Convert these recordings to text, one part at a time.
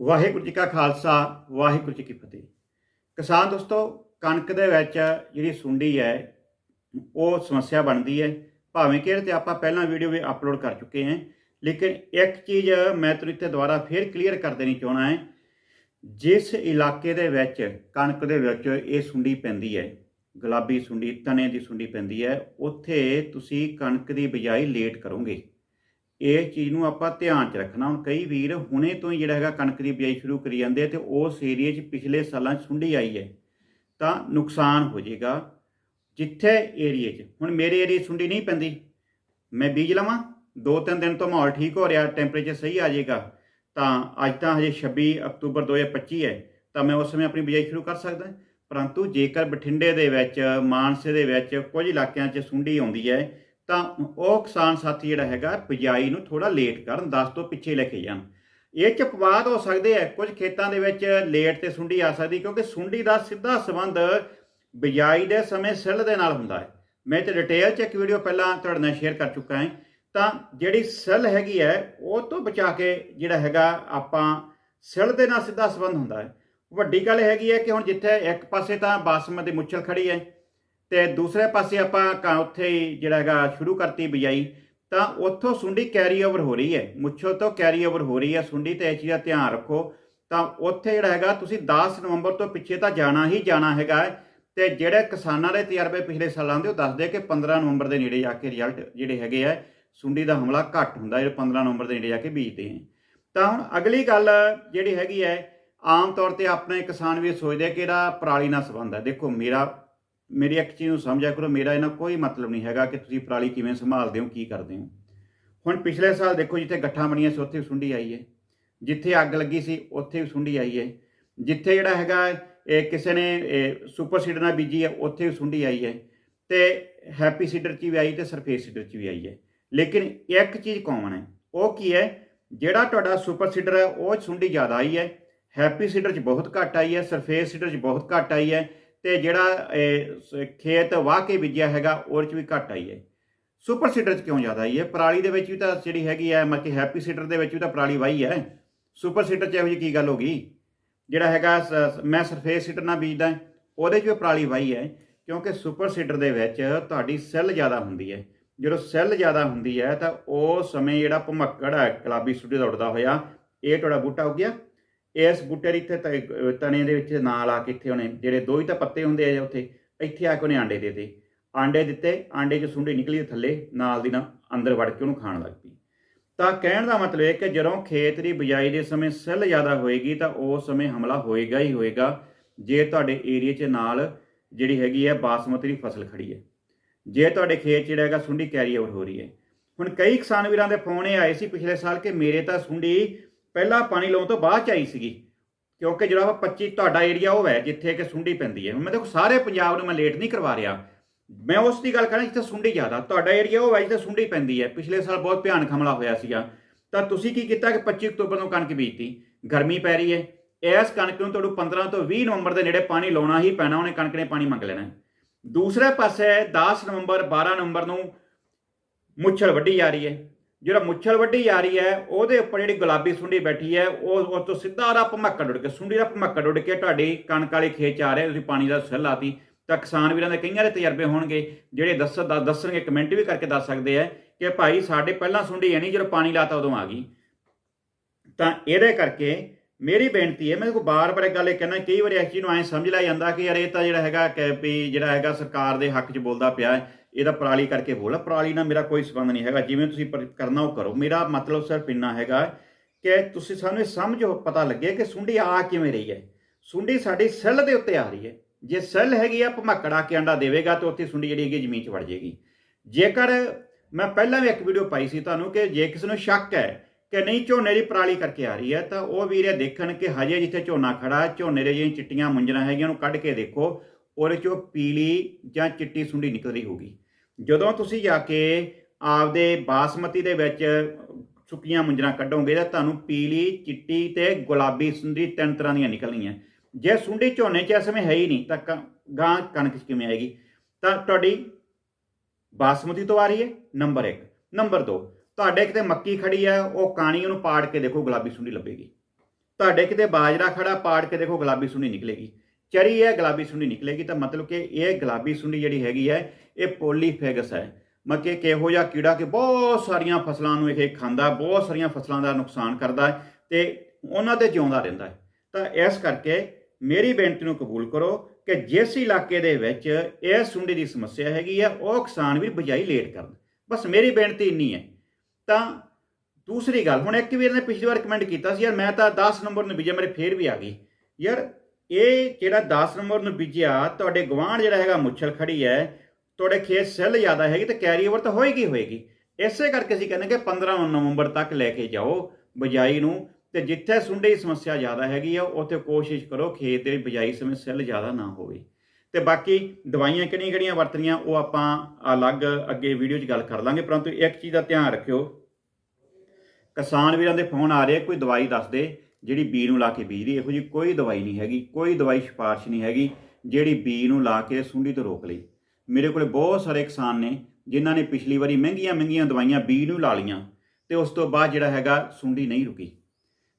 ਵਾਹਿਗੁਰੂ ਜੀ ਕਾ ਖਾਲਸਾ, ਵਾਹਿਗੁਰੂ ਜੀ ਕੀ ਫਤਿਹ। ਕਿਸਾਨ ਦੋਸਤੋ, ਕਣਕ ਦੇ ਵਿੱਚ ਜਿਹੜੀ ਸੁੰਡੀ ਹੈ, ਉਹ ਸਮੱਸਿਆ ਬਣਦੀ ਹੈ। ਭਾਵੇਂ ਕਿ ਇਹਦੇ ਤੇ ਆਪਾਂ ਪਹਿਲਾਂ ਵੀਡੀਓ ਵੀ ਅਪਲੋਡ ਕਰ ਚੁੱਕੇ ਹਾਂ, ਲੇਕਿਨ ਇੱਕ ਚੀਜ਼ ਮੈਂ ਤੁਹਾਨੂੰ ਇੱਥੇ ਦੁਬਾਰਾ ਫੇਰ ਕਲੀਅਰ ਕਰ ਦੇਣੀ ਚਾਹਣਾ ਹੈ। ਜਿਸ ਇਲਾਕੇ ਦੇ ਵਿੱਚ, ਕਣਕ ਦੇ ਵਿੱਚ ਇਹ ਸੁੰਡੀ ਪੈਂਦੀ ਹੈ, ਗੁਲਾਬੀ ਸੁੰਡੀ, ਤਣੇ ਦੀ ਸੁੰਡੀ ਪੈਂਦੀ ਹੈ, ਉੱਥੇ ਤੁਸੀਂ ਕਣਕ ਦੀ ਬਿਜਾਈ ਲੇਟ ਕਰੋਗੇ। ਇਹ ਚੀਜ਼ ਨੂੰ ਆਪਾਂ ਧਿਆਨ 'ਚ ਰੱਖਣਾ। ਹੁਣ ਕਈ ਵੀਰ ਹੁਣੇ ਤੋਂ ਹੀ ਜਿਹੜਾ ਹੈਗਾ ਕਣਕ ਦੀ ਬਿਜਾਈ ਸ਼ੁਰੂ ਕਰੀ ਜਾਂਦੇ ਆ ਤੇ ਉਸ ਏਰੀਏ 'ਚ ਪਿਛਲੇ ਸਾਲਾਂ 'ਚ ਸੁੰਡੀ ਆਈ ਹੈ। ਤਾਂ ਨੁਕਸਾਨ ਹੋ ਜਾਏਗਾ ਜਿੱਥੇ ਏਰੀਏ 'ਚ। ਹੁਣ ਮੇਰੇ ਏਰੀਏ 'ਚ ਸੁੰਡੀ ਨਹੀਂ ਪੈਂਦੀ। ਮੈਂ ਬੀਜ ਲਵਾਂ, ਦੋ ਤਿੰਨ ਦਿਨ ਤੋਂ ਮਾਹੌਲ ਠੀਕ ਹੋ ਰਿਹਾ, ਟੈਂਪਰੇਚਰ ਸਹੀ ਆ ਜਾਏਗਾ, ਤਾਂ ਅੱਜ ਤਾਂ ਹਜੇ 26 ਅਕਤੂਬਰ 2025 ਹੈ, ਤਾਂ ਮੈਂ ਉਸ ਸਮੇਂ ਆਪਣੀ ਬਿਜਾਈ ਸ਼ੁਰੂ ਕਰ ਸਕਦਾ। ਪਰੰਤੂ ਜੇਕਰ ਬਠਿੰਡੇ ਦੇ ਵਿੱਚ, ਮਾਨਸੇ ਦੇ ਵਿੱਚ ਕੁਝ ਇਲਾਕਿਆਂ 'ਚ ਸੁੰਡੀ ਆਉਂਦੀ ਹੈ ਤਾਂ ਉਹ ਕਿਸਾਨ ਸਾਥੀ ਜਿਹੜਾ ਹੈਗਾ ਬਿਜਾਈ ਨੂੰ ਥੋੜਾ ਲੇਟ ਕਰਨ 10 ਤੋਂ ਪਿੱਛੇ ਲੈ ਕੇ ਜਾਣ। ਇਹ ਚ ਪਵਾਦ ਹੋ ਸਕਦੇ ਆ, ਕੁਝ ਖੇਤਾਂ ਦੇ ਵਿੱਚ ਲੇਟ ਤੇ ਸੁੰਡੀ ਆ ਸਕਦੀ, ਕਿਉਂਕਿ ਸੁੰਡੀ ਦਾ ਸਿੱਧਾ ਸੰਬੰਧ ਬਿਜਾਈ ਦੇ ਸਮੇਂ ਸਿੱਲ ਦੇ ਨਾਲ ਹੁੰਦਾ ਹੈ। ਮੈਂ ਤੇ ਡਿਟੇਲ ਚ ਇੱਕ ਵੀਡੀਓ ਪਹਿਲਾਂ ਤੁਹਾਡੇ ਨਾਲ ਸ਼ੇਅਰ ਕਰ ਚੁੱਕਾ ਹਾਂ। ਤਾਂ ਜਿਹੜੀ ਸਿੱਲ ਹੈਗੀ ਹੈ, ਉਹ ਤੋਂ ਬਚਾ ਕੇ ਜਿਹੜਾ ਹੈਗਾ ਆਪਾਂ ਸਿੱਲ ਦੇ ਨਾਲ ਸਿੱਧਾ ਸੰਬੰਧ ਹੁੰਦਾ ਹੈ। ਵੱਡੀ ਗੱਲ ਹੈਗੀ ਹੈ ਕਿ ਹੁਣ ਜਿੱਥੇ ਇੱਕ ਪਾਸੇ ਤਾਂ ਬਾਸਮਤੀ ਮੁੱਛਲ ਖੜੀ ਹੈ ਤੇ ਦੂਸਰੇ ਪਾਸੇ ਆਪਾਂ ਕ- ਉੱਥੇ ਜਿਹੜਾ ਹੈਗਾ ਸ਼ੁਰੂ ਕਰਤੀ ਬਿਜਾਈ, ਤਾਂ ਉੱਥੋਂ ਸੁੰਡੀ ਕੈਰੀ ਓਵਰ ਹੋ ਰਹੀ ਹੈ। ਮੁੱਛੋ ਤੋਂ ਕੈਰੀ ਓਵਰ ਹੋ ਰਹੀ ਹੈ। ਸੁੰਡੀ ਤੇ ਇਹ ਚੀਜ਼ ਦਾ ਧਿਆਨ ਰੱਖੋ। ਤਾਂ ਉੱਥੇ ਜਿਹੜਾ ਹੈਗਾ ਤੁਸੀਂ 10 ਨਵੰਬਰ ਤੋਂ ਪਿੱਛੇ ਤਾਂ ਜਾਣਾ ਹੀ ਜਾਣਾ ਹੈਗਾ ਹੈ। ਤੇ ਜਿਹੜੇ ਕਿਸਾਨਾਂ ਦੇ ਤਜਰਬੇ ਪਿਛਲੇ ਸਾਲਾਂ ਦੇ ਉਹ ਦੱਸਦੇ ਕਿ 15 ਨਵੰਬਰ ਦੇ ਨੇੜੇ ਜਾ ਕੇ ਰਿਜ਼ਲਟ ਜਿਹੜੇ ਹੈਗੇ ਆ ਸੁੰਡੀ ਦਾ ਹਮਲਾ ਘੱਟ ਹੁੰਦਾ ਜਿਹੜੇ 15 ਨਵੰਬਰ ਦੇ ਨੇੜੇ ਜਾ ਕੇ ਬੀਜਦੇ ਆ ਤਾਂ ਹੁਣ ਅਗਲੀ ਗੱਲ ਜਿਹੜੀ ਹੈਗੀ ਹੈ, ਆਮ ਤੌਰ ਤੇ ਆਪਣੇ ਕਿਸਾਨ ਵੀ ਸੋਚਦੇ ਕਿ ਇਹਦਾ ਪਰਾਲੀ ਨਾਲ ਸੰਬੰਧ ਹੈ। ਦੇਖੋ, ਮੇਰਾ ਮੇਰੀ ਇੱਕ ਚੀਜ਼ ਨੂੰ ਸਮਝਿਆ ਕਰੋ, ਮੇਰਾ ਇਹਨਾਂ ਕੋਈ ਮਤਲਬ ਨਹੀਂ ਹੈਗਾ ਕਿ ਤੁਸੀਂ ਪਰਾਲੀ ਕਿਵੇਂ ਸੰਭਾਲਦੇ ਹੋ, ਕੀ ਕਰਦੇ ਹੋ। ਹੁਣ ਪਿਛਲੇ ਸਾਲ ਦੇਖੋ ਜਿੱਥੇ ਗੱਠਾਂ ਬਣੀਆਂ ਸੀ, ਉੱਥੇ ਵੀ ਸੁੰਡੀ ਆਈ ਹੈ ਜਿੱਥੇ ਅੱਗ ਲੱਗੀ ਸੀ, ਉੱਥੇ ਵੀ ਸੁੰਡੀ ਆਈ ਹੈ ਜਿੱਥੇ ਜਿਹੜਾ ਹੈਗਾ ਇਹ ਕਿਸੇ ਨੇ ਸੁਪਰ ਸੀਡਰ ਨਾਲ ਬੀਜੀ ਹੈ ਉੱਥੇ ਵੀ ਸੁੰਡੀ ਆਈ ਹੈ ਤੇ ਹੈਪੀ ਸੀਡਰ 'ਚ ਵੀ ਆਈ ਤੇ ਸਰਫੇਸ ਸੀਡਰ 'ਚ ਵੀ ਆਈ ਹੈ ਲੇਕਿਨ ਇੱਕ ਚੀਜ਼ ਕਾਮਨ ਹੈ ਉਹ ਕੀ ਹੈ ਜਿਹੜਾ ਤੁਹਾਡਾ ਸੁਪਰ ਸੀਡਰ ਹੈ ਉਹ 'ਚ ਸੁੰਡੀ ਜ਼ਿਆਦਾ ਆਈ ਹੈ ਹੈਪੀ ਸੀਡਰ 'ਚ ਬਹੁਤ ਘੱਟ ਆਈ ਹੈ ਸਰਫੇਸ ਸੀਡਰ 'ਚ ਬਹੁਤ ਘੱਟ ਆਈ ਹੈ ਤੇ ਜਿਹੜਾ ਇਹ, ਸ- ਖੇਤ ਵਾਹ ਕੇ ਬੀਜਿਆ ਹੈਗਾ ਉਹਦੇ 'ਚ ਵੀ ਘੱਟ ਆਈ ਹੈ। ਸੁਪਰ ਸੀਡਰ 'ਚ ਕਿਉਂ ਜ਼ਿਆਦਾ ਆਈ ਹੈ? ਪਰਾਲੀ ਦੇ ਵਿੱਚ ਵੀ ਤਾਂ ਜਿਹੜੀ ਹੈਗੀ ਹੈ ਮਤਲਬ ਕਿ ਹੈਪੀ ਸੀਡਰ ਦੇ ਵਿੱਚ ਵੀ ਤਾਂ ਪਰਾਲੀ ਵਾਹੀ ਹੈ। ਸੁਪਰ ਸੀਡਰ 'ਚ ਇਹੋ ਜਿਹੀ ਕੀ ਗੱਲ ਹੋ ਗਈ? ਜਿਹੜਾ ਹੈਗਾ ਸ- ਮੈਂ ਸਰਫੇਸ ਸੀਡਰ ਨਾਲ ਬੀਜਦਾ ਉਹਦੇ 'ਚ ਵੀ ਪਰਾਲੀ ਵਾਹੀ ਹੈ ਕਿਉਂਕਿ ਸੁਪਰ ਸੀਡਰ ਦੇ ਵਿੱਚ ਤੁਹਾਡੀ ਸੈੱਲ ਜ਼ਿਆਦਾ ਹੁੰਦੀ ਹੈ। ਜਦੋਂ ਸੈੱਲ ਜ਼ਿਆਦਾ ਹੁੰਦੀ ਹੈ ਤਾਂ ਉਹ ਸਮੇਂ ਜਿਹੜਾ ਭਮੱਕੜ ਹੈ ਗੁਲਾਬੀ ਸੁੱਡੀ ਦਾ ਉੱਡਦਾ ਹੋਇਆ ਇਹ ਤੁਹਾਡਾ ਬੂਟਾ ਹੋ ਗਿਆ। ਇਸ ਬੂਟੇ ਦੇ ਇੱਥੇ ਤ- ਤਣੇ ਦੇ ਵਿੱਚ ਨਾਲ ਆ ਕੇ ਇੱਥੇ ਉਹਨੇ ਜਿਹੜੇ ਦੋ ਹੀ ਤਾਂ ਪੱਤੇ ਹੁੰਦੇ ਆ ਉੱਥੇ, ਇੱਥੇ ਆ ਕੇ ਉਹਨੇ ਆਂਡੇ ਦੇ ਦਿੱਤੇ। ਆਂਡੇ ਦਿੱਤੇ, ਆਂਡੇ 'ਚ ਸੁੰਡੀ ਨਿਕਲੀ ਥੱਲੇ ਨਾਲ ਦੀ ਨਾਲ ਅੰਦਰ ਵੜ ਕੇ ਉਹਨੂੰ ਖਾਣ ਲੱਗ ਪਈ। ਤਾਂ ਕਹਿਣ ਦਾ ਮਤਲਬ ਹੈ ਕਿ ਜਦੋਂ ਖੇਤ ਦੀ ਬਿਜਾਈ ਦੇ ਸਮੇਂ ਸੈੱਲ ਜ਼ਿਆਦਾ ਹੋਏਗੀ ਤਾਂ ਉਸ ਸਮੇਂ ਹਮਲਾ ਹੋਏਗਾ ਹੀ ਹੋਏਗਾ, ਜੇ ਤੁਹਾਡੇ ਏਰੀਆ 'ਚ ਨਾਲ ਜਿਹੜੀ ਹੈਗੀ ਹੈ ਬਾਸਮਤੀ ਦੀ ਫਸਲ ਖੜੀ ਹੈ। ਜੇ ਤੁਹਾਡੇ ਖੇਤ 'ਚ ਜਿਹੜਾ ਹੈਗਾ ਸੁੰਡੀ ਕੈਰੀ ਆਊਟ ਹੋ ਰਹੀ ਹੈ। ਹੁਣ ਕਈ ਕਿਸਾਨ ਵੀਰਾਂ ਦੇ ਫੋਨ ਇਹ ਆਏ ਸੀ ਪਿਛਲੇ ਸਾਲ ਕਿ ਮੇਰੇ ਤਾਂ ਸੁੰਡੀ ਪਹਿਲਾਂ ਪਾਣੀ ਲਾਉਣ ਤੋਂ ਬਾਅਦ 'ਚ ਆਈ ਸੀਗੀ, ਕਿਉਂਕਿ ਜਿਹੜਾ ਉਹ 25 ਤੁਹਾਡਾ ਏਰੀਆ ਉਹ ਹੈ, ਜਿੱਥੇ ਕਿ ਸੁੰਡੀ ਪੈਂਦੀ ਹੈ। ਮੈਂ ਦੇਖੋ, ਸਾਰੇ ਪੰਜਾਬ ਨੂੰ ਮੈਂ ਲੇਟ ਨਹੀਂ ਕਰਵਾ ਰਿਹਾ। ਮੈਂ ਉਸ ਦੀ ਗੱਲ ਕਰਾਂ ਜਿੱਥੇ ਸੁੰਡੀ ਜ਼ਿਆਦਾ, ਤੁਹਾਡਾ ਏਰੀਆ ਉਹ ਹੈ ਜਿੱਥੇ ਸੁੰਡੀ ਪੈਂਦੀ ਹੈ। ਪਿਛਲੇ ਸਾਲ ਬਹੁਤ ਭਿਆਨਕ ਹਮਲਾ ਹੋਇਆ ਸੀਗਾ। ਤਾਂ ਤੁਸੀਂ ਕੀ ਕੀਤਾ ਕਿ 25 ਅਕਤੂਬਰ ਨੂੰ ਕਣਕ ਬੀਜਤੀ। ਗਰਮੀ ਪੈ ਰਹੀ ਹੈ। ਇਸ ਕਣਕ ਨੂੰ ਤੁਹਾਨੂੰ 15 ਤੋਂ 20 ਨਵੰਬਰ ਦੇ ਨੇੜੇ ਪਾਣੀ ਲਾਉਣਾ ਹੀ ਪੈਣਾ, ਉਹਨੇ ਕਣਕ ਨੇ ਪਾਣੀ ਮੰਗ ਲੈਣਾ ਦੂਸਰੇ ਪਾਸੇ 10 ਨਵੰਬਰ 12 ਨਵੰਬਰ ਨੂੰ ਮੁੱਛਲ ਵੱਢੀ ਜਾ ਰਹੀ ਹੈ। ਜਿਹੜਾ ਮੁੱਛਲ ਵੱਢੀ ਜਾ ਰਹੀ ਹੈ, ਉਹਦੇ ਉੱਪਰ ਜਿਹੜੀ ਗੁਲਾਬੀ ਸੁੰਡੀ ਬੈਠੀ ਹੈ, ਉਹ ਉਸ ਤੋਂ ਸਿੱਧਾ ਉਹਦਾ ਭਮੱਕੜ ਉੱਡ ਕੇ, ਸੁੰਡੀ ਦਾ ਭਮੱਕੜ ਉੱਡ ਕੇ ਤੁਹਾਡੀ ਕਣਕ ਵਾਲੇ ਖੇਤ ਆ ਰਿਹਾ, ਤੁਸੀਂ ਪਾਣੀ ਦਾ ਸਿੱਲ ਲਾਤੀ, ਤਾਂ ਕਿਸਾਨ ਵੀਰਾਂ ਦੇ ਕਈਆਂ ਦੇ ਤਜਰਬੇ ਹੋਣਗੇ, ਜਿਹੜੇ ਦੱਸ, ਦੱਸ- ਦੱਸਣਗੇ, ਕਮੈਂਟ ਵੀ ਕਰਕੇ ਦੱਸ ਸਕਦੇ ਆ ਕਿ ਭਾਈ, ਸਾਡੇ ਪਹਿਲਾਂ ਸੁੰਡੀ ਹੈ ਨਹੀਂ ਜਦੋਂ ਪਾਣੀ ਲਾਤਾ ਉਦੋਂ ਆ ਗਈ। ਤਾਂ ਇਹਦੇ ਕਰਕੇ ਮੇਰੀ ਬੇਨਤੀ ਹੈ ਮੈਂ ਕੋ ਬਾਰ-ਬਾਰ ਇਹ ਗੱਲ ਇਹ ਕਹਿਣਾ ਕਈ ਵਾਰੀ ਐਕਚੁਅਲੀ ਨੂੰ ਐ ਸਮਝ ਲਿਆ ਜਾਂਦਾ ਕਿ ਯਾਰ ਇਹ ਤਾਂ ਜਿਹੜਾ ਹੈਗਾ ਕਿ ਵੀ ਜਿਹੜਾ ਹੈਗਾ ਸਰਕਾਰ ਦੇ ਹੱਕ 'ਚ ਬੋਲਦਾ ਪਿਆ ਹੈ, ਇਹਦਾ ਪਰਾਲੀ ਕਰਕੇ ਬੋਲ ਪਰਾਲੀ ਨਾਲ ਮੇਰਾ ਕੋਈ ਸੰਬੰਧ ਨਹੀਂ ਹੈਗਾ ਜਿਵੇਂ ਤੁਸੀਂ ਪਰ- ਕਰਨਾ ਉਹ ਕਰੋ। ਮੇਰਾ ਮਤਲਬ ਸਿਰਫ ਇੰਨਾ ਹੈਗਾ ਕਿ ਤੁਸੀਂ ਸਾਨੂੰ ਇਹ ਸਮਝੋ ਪਤਾ ਲੱਗੇ ਕਿ ਸੁੰਡੀ ਆ ਕਿਵੇਂ ਰਹੀ ਹੈ। ਸੁੰਡੀ ਸਾਡੀ ਸੈੱਲ ਦੇ ਉੱਤੇ ਆ ਰਹੀ ਹੈ। ਜੇ ਸੈੱਲ ਹੈਗੀ ਆ ਭਮੱਕੜਾ ਕੇ ਅੰਡਾ ਦੇਵੇਗਾ ਤਾਂ ਉੱਥੇ ਸੁੰਡੀ ਜਿਹੜੀ ਹੈਗੀ ਜ਼ਮੀਨ 'ਚ ਵੜ ਜਾਏਗੀ ਜੇਕਰ ਮੈਂ ਪਹਿਲਾਂ ਵੀ ਇੱਕ ਵੀਡੀਓ ਪਾਈ ਸੀ ਤੁਹਾਨੂੰ ਕਿ ਜੇ ਕਿਸੇ ਨੂੰ ਸ਼ੱਕ ਹੈ ਕਿ ਨਹੀਂ ਝੋਨੇ ਦੀ ਪਰਾਲੀ ਕਰਕੇ ਆ ਰਹੀ ਹੈ, ਤਾਂ ਉਹ ਵੀਰ ਇਹ ਦੇਖਣ ਕਿ ਹਜੇ ਜਿੱਥੇ ਝੋਨਾ ਖੜਾ ਝੋਨੇ ਦੇ ਜਿਹੜੀਆਂ ਚਿੱਟੀਆਂ ਮੁੰਜਰਾਂ ਹੈਗੀਆਂ, ਉਹਨੂੰ ਕੱਢ ਕੇ ਦੇਖੋ, ਉਹਦੇ ਚੋਂ ਪੀਲੀ ਜਾਂ ਚਿੱਟੀ ਸੁੰਡੀ ਨਿਕਲ ਰਹੀ ਹੋਗੀ ਜਦੋਂ ਤੁਸੀਂ ਜਾ ਕੇ ਆਪਦੇ ਬਾਸਮਤੀ ਦੇ ਵਿੱਚ ਸੁੱਕੀਆਂ ਮੁੰਜਰਾਂ ਕੱਢੋਗੇ, ਤਾਂ ਤੁਹਾਨੂੰ ਪੀਲੀ, ਚਿੱਟੀ ਤੇ ਗੁਲਾਬੀ ਸੁੰਡੀ ਤਿੰਨ ਤਰ੍ਹਾਂ ਦੀਆਂ ਨਿਕਲਣੀਆਂ। ਜੇ ਸੁੰਡੀ ਝੋਨੇ 'ਚ ਇਸ ਸਮੇਂ ਹੈ ਹੀ ਨਹੀਂ, ਤਾਂ ਕ- ਗਾਂ ਕਣਕ 'ਚ ਕਿਵੇਂ ਆਏਗੀ? ਤਾਂ ਤੁਹਾਡੀ ਬਾਸਮਤੀ ਤੋਂ ਆ ਰਹੀ ਹੈ, ਨੰਬਰ 1 ਨੰਬਰ 2 ਤੁਹਾਡੇ ਕਿਤੇ ਮੱਕੀ ਖੜੀ ਹੈ ਉਹ ਕਾਣੀ ਉਹਨੂੰ ਪਾੜ ਕੇ ਦੇਖੋ ਗੁਲਾਬੀ ਸੁੰਡੀ ਲੱਭੇਗੀ। ਤੁਹਾਡੇ ਕਿਤੇ ਬਾਜਰਾ ਖੜਾ, ਪਾੜ ਕੇ ਦੇਖੋ ਗੁਲਾਬੀ ਸੁੰਡੀ ਨਿਕਲੇਗੀ। ਚਰੀ ਹੈ ਗੁਲਾਬੀ ਸੁੰਡੀ ਨਿਕਲੇਗੀ ਤਾਂ ਮਤਲਬ ਕਿ ਇਹ ਗੁਲਾਬੀ ਸੁੰਡੀ ਜਿਹੜੀ ਹੈਗੀ ਹੈ, ਇਹ ਪੋਲੀਫੈਗਸ ਹੈ। ਮਤਲਬ ਕਿ ਕਿਹੋ ਜਿਹਾ ਕੀੜਾ ਕਿ ਬਹੁਤ ਸਾਰੀਆਂ ਫਸਲਾਂ ਨੂੰ ਇਹ ਖਾਂਦਾ, ਬਹੁਤ ਸਾਰੀਆਂ ਫਸਲਾਂ ਦਾ ਨੁਕਸਾਨ ਕਰਦਾ ਹੈ ਤੇ ਉਹਨਾਂ ਤੇ ਜਿਉਂਦਾ ਰਹਿੰਦਾ ਹੈ। ਤਾਂ ਇਸ ਕਰਕੇ ਮੇਰੀ ਬੇਨਤੀ ਨੂੰ ਕਬੂਲ ਕਰੋ ਕਿ ਜਿਸ ਇਲਾਕੇ ਦੇ ਵਿੱਚ ਇਹ ਸੁੰਡੀ ਦੀ ਸਮੱਸਿਆ ਹੈਗੀ ਹੈ, ਉਹ ਕਿਸਾਨ ਵੀ ਬਜਾਈ ਲੇਟ ਕਰਨ। ਬਸ ਮੇਰੀ ਬੇਨਤੀ ਇੰਨੀ ਹੈ। ਤਾਂ ਦੂਸਰੀ ਗੱਲ, ਹੁਣ ਇੱਕ ਵੀਰ ਨੇ ਪਿਛਲੀ ਵਾਰ ਕਮੈਂਟ ਕੀਤਾ ਸੀ, ਯਾਰ ਮੈਂ ਤਾਂ 10 ਨੰਬਰ ਨੂੰ ਬੀਜਿਆ, ਮੇਰੇ ਫੇਰ ਵੀ ਆ ਗਈ। ਯਾਰ ਇਹ ਜਿਹੜਾ 10 ਨੰਬਰ ਨੂੰ ਬੀਜਿਆ, ਤੁਹਾਡੇ ਗਵਾਂਢ ਜਿਹੜਾ ਹੈਗਾ ਮੁੱਛਲ ਖੜੀ ਹੈ, ਤੁਹਾਡੇ ਖੇਤ ਸੈੱਲ ਜ਼ਿਆਦਾ ਹੈਗੀ ਤੇ ਕੈਰੀ ਓਵਰ ਤਾਂ ਹੋਏਗੀ ਹੋਏਗੀ। ਇਸੇ ਕਰਕੇ ਅਸੀਂ ਕਹਿੰਦੇ ਕਿ 15 ਨਵੰਬਰ ਤੱਕ ਲੈ ਕੇ ਜਾਓ ਬਜਾਈ ਨੂੰ ਤੇ ਜਿੱਥੇ ਸੁੰਡੀ ਦੀ ਸਮੱਸਿਆ ਜ਼ਿਆਦਾ ਹੈਗੀ ਆ, ਉੱਥੇ ਕੋਸ਼ਿਸ਼ ਕਰੋ ਖੇਤ ਦੇ ਬਜਾਈ ਸਮੇਂ ਸੈੱਲ ਜ਼ਿਆਦਾ ਨਾ ਹੋਵੇ। ਤੇ ਬਾਕੀ ਦਵਾਈਆਂ ਕਿਹੜੀਆਂ ਕਿਹੜੀਆਂ ਵਰਤਣੀਆਂ, ਉਹ ਆਪਾਂ ਅਲੱਗ ਅੱਗੇ ਵੀਡੀਓ 'ਚ ਗੱਲ ਕਰ ਲਾਂਗੇ, ਪਰੰਤੂ ਇੱਕ ਚੀਜ਼ ਦਾ ਧਿਆਨ ਰੱਖਿਓ ਕਿਸਾਨ ਵੀਰਾਂ ਦੇ ਫੋਨ ਆ ਰਹੇ ਕੋਈ ਦਵਾਈ ਦੱਸ ਦੇ, ਜਿਹੜੀ ਬੀ ਨੂੰ ਲਾ ਕੇ ਬੀਜਦੀ, ਇਹੋ ਜੀ ਕੋਈ ਦਵਾਈ ਨਹੀਂ ਹੈਗੀ, ਕੋਈ ਦਵਾਈ ਸਿਫਾਰਿਸ਼ ਨਹੀਂ ਹੈਗੀ, ਜਿਹੜੀ ਬੀ ਨੂੰ ਲਾ ਕੇ ਸੁੰਡੀ ਤੋਂ ਰੋਕ ਲਈ। ਮੇਰੇ ਕੋਲੇ ਬਹੁਤ ਸਾਰੇ ਕਿਸਾਨ ਨੇ, ਜਿਨ੍ਹਾਂ ਨੇ ਪਿਛਲੀ ਵਾਰੀ ਮਹਿੰਗੀਆਂ ਮਹਿੰਗੀਆਂ ਦਵਾਈਆਂ ਬੀ ਨੂੰ ਲਾ ਲੀਆਂ ਤੇ ਉਸ ਤੋਂ ਬਾਅਦ ਜਿਹੜਾ ਹੈਗਾ ਸੁੰਡੀ ਨਹੀਂ ਰੁਕੀ।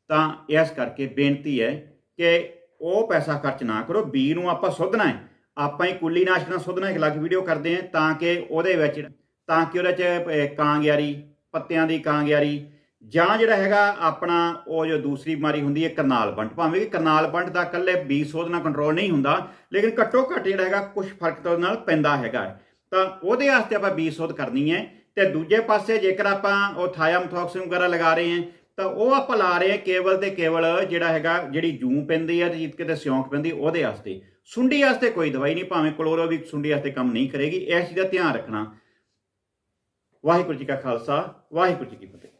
ਤਾਂ ਇਸ ਕਰਕੇ ਬੇਨਤੀ ਹੈ ਕਿ ਉਹ ਪੈਸਾ ਖਰਚ ਨਾ ਕਰੋ, ਬੀ ਨੂੰ ਆਪਾਂ ਸੁੱਧਣਾ ਹੈ, ਆਪਾਂ ਹੀ ਕੁੱਲੀ ਨਾਸ਼ਕ ਨਾਲ ਸੁੱਧਣਾ ਇੱਕ ਅਲੱਗ ਵੀਡੀਓ ਕਰਦੇ ਹਾਂ, ਤਾਂ ਕਿ ਉਹਦੇ ਵਿੱਚ, ਤਾਂ ਕਿ ਉਹਦੇ 'ਚ ਕਾਂਗਿਆਰੀ, ਪੱਤਿਆਂ ਦੀ ਕਾਂਗਿਆਰੀ ਜਾਂ ਜਿਹੜਾ ਹੈਗਾ ਆਪਣਾ ਉਹ ਜੋ ਦੂਸਰੀ ਬਿਮਾਰੀ ਹੁੰਦੀ ਹੈ, ਕਰਨਾਲ ਬੰਟ। ਭਾਵੇਂ ਕਿ ਕਰਨਾਲ ਬੰਟ ਦਾ ਇਕੱਲੇ ਬੀ ਸੋਧ ਨਾਲ ਕੰਟਰੋਲ ਨਹੀਂ ਹੁੰਦਾ, ਲੇਕਿਨ ਘੱਟੋ ਘੱਟ ਜਿਹੜਾ ਹੈਗਾ ਕੁਝ ਫ਼ਰਕ ਤਾਂ ਉਹਦੇ ਨਾਲ ਪੈਂਦਾ ਹੈਗਾ ਤਾਂ ਉਹਦੇ ਵਾਸਤੇ ਆਪਾਂ ਬੀ ਸੋਧ ਕਰਨੀ ਹੈ। ਤੇ ਦੂਜੇ ਪਾਸੇ ਜੇਕਰ ਆਪਾਂ ਉਹ ਥਾਇਆਮਥੋਕਸਿਨ ਵਗੈਰਾ ਲਗਾ ਰਹੇ ਹਾਂ, ਤਾਂ ਉਹ ਆਪਾਂ ਲਾ ਰਹੇ ਹਾਂ ਕੇਵਲ ਤੇ ਕੇਵਲ ਜਿਹੜਾ ਹੈਗਾ ਜਿਹੜੀ ਜੂੰ ਪੈਂਦੀ ਹੈ ਤੇ ਜਿੱਤ ਕਿਤੇ ਸਿਉਂਕ ਪੈਂਦੀ ਉਹਦੇ ਵਾਸਤੇ। ਸੁੰਡੀ ਵਾਸਤੇ ਕੋਈ ਦਵਾਈ ਨਹੀਂ, ਭਾਵੇਂ ਕਲੋਰੋ ਸੁੰਡੀ ਵਾਸਤੇ ਕੰਮ ਨਹੀਂ ਕਰੇਗੀ ਇਸ ਚੀਜ਼ ਦਾ ਧਿਆਨ ਰੱਖਣਾ। ਵਾਹਿਗੁਰੂ ਜੀ ਕਾ ਖਾਲਸਾ, ਵਾਹਿਗੁਰੂ ਜੀ ਕੀ ਫਤਿਹ।